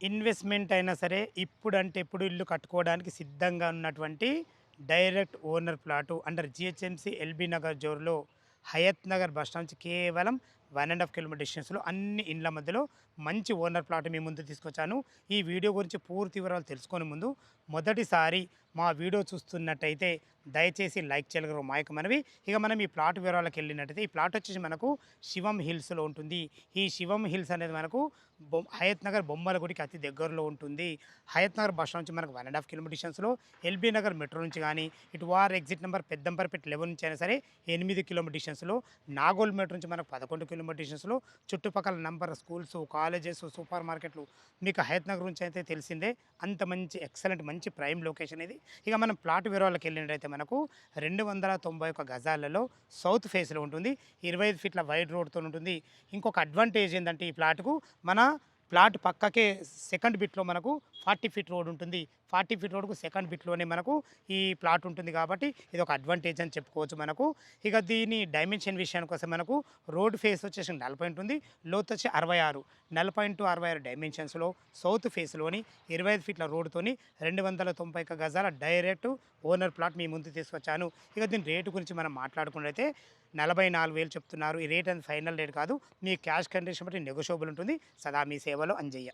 Investment అయినా సరే ఇప్పుడంటే ఇప్పుడు ఇల్లు కట్టుకోవడానికి సిద్ధంగా ఉన్నటువంటి direct owner plot under GHMC LB Nagar జోర్లో Hayath Nagar bus stand కేవలం వన్ అండ్ హాఫ్ కిలోమీటర్ డిస్టెన్స్లో అన్ని ఇండ్ల మధ్యలో మంచి ఓనర్ ప్లాట్ మీ ముందు తీసుకొచ్చాను. ఈ వీడియో గురించి పూర్తి వివరాలు తెలుసుకునే ముందు మొదటిసారి మా వీడియో చూస్తున్నట్టయితే దయచేసి లైక్ చేయగలరు మా యొక్క మనవి. ఇక మనం ఈ ప్లాట్ వివరాలకు వెళ్ళినట్టయితే ఈ ప్లాట్ వచ్చేసి మనకు శివం హిల్స్లో ఉంటుంది. ఈ శివం హిల్స్ అనేది మనకు హయత్ నగర్ బొమ్మల గుడికి అతి దగ్గరలో ఉంటుంది. హయత్ నగర్ బస్ నుంచి మనకు వన్ అండ్ హాఫ్ కిలోమీటర్ డిస్టెన్స్లో ఎల్బీ నగర్ మెట్రో నుంచి కానీ ఇటు వార్ ఎగ్జిట్ నెంబర్ పెద్దంపరపేట లెవెన్ నుంచి అయినా సరే ఎనిమిది కిలోమీటర్ డిస్టెన్స్లో నాగోల్ మెట్రో నుంచి మనకు పదకొండు కిలో డిస్టెన్స్లో చుట్టుపక్కల నంబర్ స్కూల్స్ కాలేజెస్ సూపర్ మార్కెట్లు మీకు హయత్నగర్ గురించి అయితే తెలిసిందే. అంత మంచి ఎక్సలెంట్ మంచి ప్రైమ్ లొకేషన్ ఇది. ఇక మనం ప్లాట్ వివరాలకు వెళ్ళినట్టయితే మనకు రెండు వందల తొంభై ఒక్క గజాలలో సౌత్ ఫేస్లో ఉంటుంది. ఇరవై ఐదు ఫీట్ల వైడ్ రోడ్తో ఉంటుంది ఇంకొక అడ్వాంటేజ్ ఏంటంటే ఈ ప్లాట్కు మన ప్లాట్ పక్కకే సెకండ్ బిట్లో మనకు ఫార్టీ ఫీట్ రోడ్ ఉంటుంది. ఫార్టీ ఫీట్ రోడ్కు సెకండ్ బిట్లోనే మనకు ఈ ప్లాట్ ఉంటుంది కాబట్టి ఇది ఒక అడ్వాంటేజ్ అని చెప్పుకోవచ్చు మనకు. ఇక దీని డైమెన్షన్ విషయానికి వస్తే మనకు రోడ్ ఫేస్ వచ్చేసి నలభై ఉంటుంది. లోత్ వచ్చి అరవై ఆరు. నలభై ఇంటూ అరవై ఆరు డైమెన్షన్స్లో సౌత్ ఫేస్లోని ఇరవై ఐదు ఫీట్ల రోడ్డుతోని రెండు వందల తొంభై ఒక్క గజాల డైరెక్ట్ ఓనర్ ప్లాట్ మీ ముందు తీసుకొచ్చాను. ఇక దీని రేటు గురించి మనం మాట్లాడుకున్నైతే నలభై నాలుగు వేలు చెప్తున్నారు. ఈ రేట్ అనేది ఫైనల్ రేట్ కాదు. మీ క్యాష్ కండిషన్ బట్టి నెగోషియబుల్ ఉంటుంది. సదా మీ సేవలో అంజయ్య.